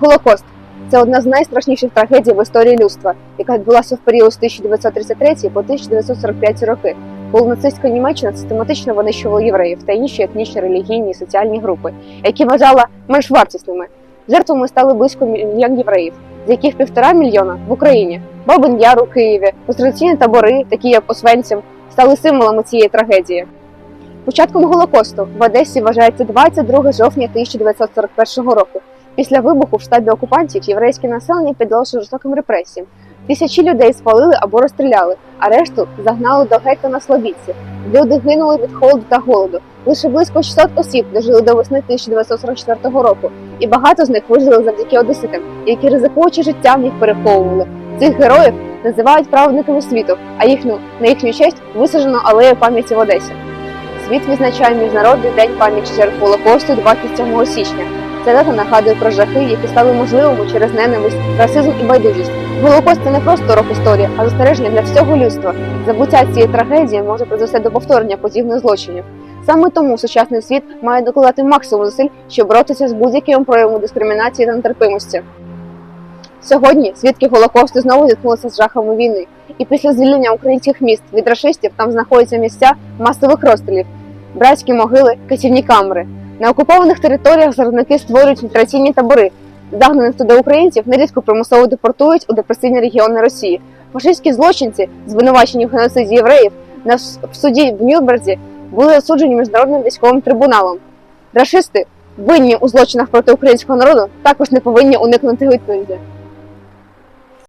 Голокост це одна з найстрашніших трагедій в історії людства, яка відбулася в період з 1933 по 1945 роки, коли нацистська Німеччина систематично винищувала євреїв та інші етнічні, релігійні і соціальні групи, які вважала менш вартісними. Жертвами стали близько мільйон євреїв, з яких півтора мільйона в Україні. Бабин Яр у Києві, концентраційні табори, такі як Освенцим, стали символами цієї трагедії. Початком Голокосту в Одесі вважається 22 жовтня 1941 року. Після вибуху в штабі окупантів єврейське населення піддалося жорстоким репресіям. Тисячі людей спалили або розстріляли, а решту загнали до гетто на Слобідці. Люди гинули від холоду та голоду. Лише близько 600 осіб дожили до весни 1944 року, і багато з них вижили завдяки одеситам, які ризикуючи життям їх переховували. Цих героїв називають праведниками світу, а їхню на їхню честь висаджено алею пам'яті в Одесі. Світ відзначає Міжнародний день пам'яті жертв Голокосту 27 січня. Ця нагадує про жахи, які стали можливими через ненависть, расизм і байдужість. Голокост це не просто урок історії, а застереження для всього людства. Забуття цієї трагедії може призвести до повторення подібних злочинів. Саме тому сучасний світ має докладати максимум зусиль, щоб боротися з будь-яким проявом дискримінації та нетерпимості. Сьогодні свідки Голокосту знову зіткнулися з жахами війни, і після звільнення українських міст від рашистів там знаходяться місця масових розстрілів, братські могили, катівні камери. На окупованих територіях заробники створюють фільтраційні табори. Загнаних туди українців нерідко примусово депортують у депресивні регіони Росії. Фашистські злочинці, звинувачені в геноциді євреїв, на в суді в Нюрнберзі були осуджені міжнародним військовим трибуналом. Рашисти, винні у злочинах проти українського народу, також не повинні уникнути відповіді.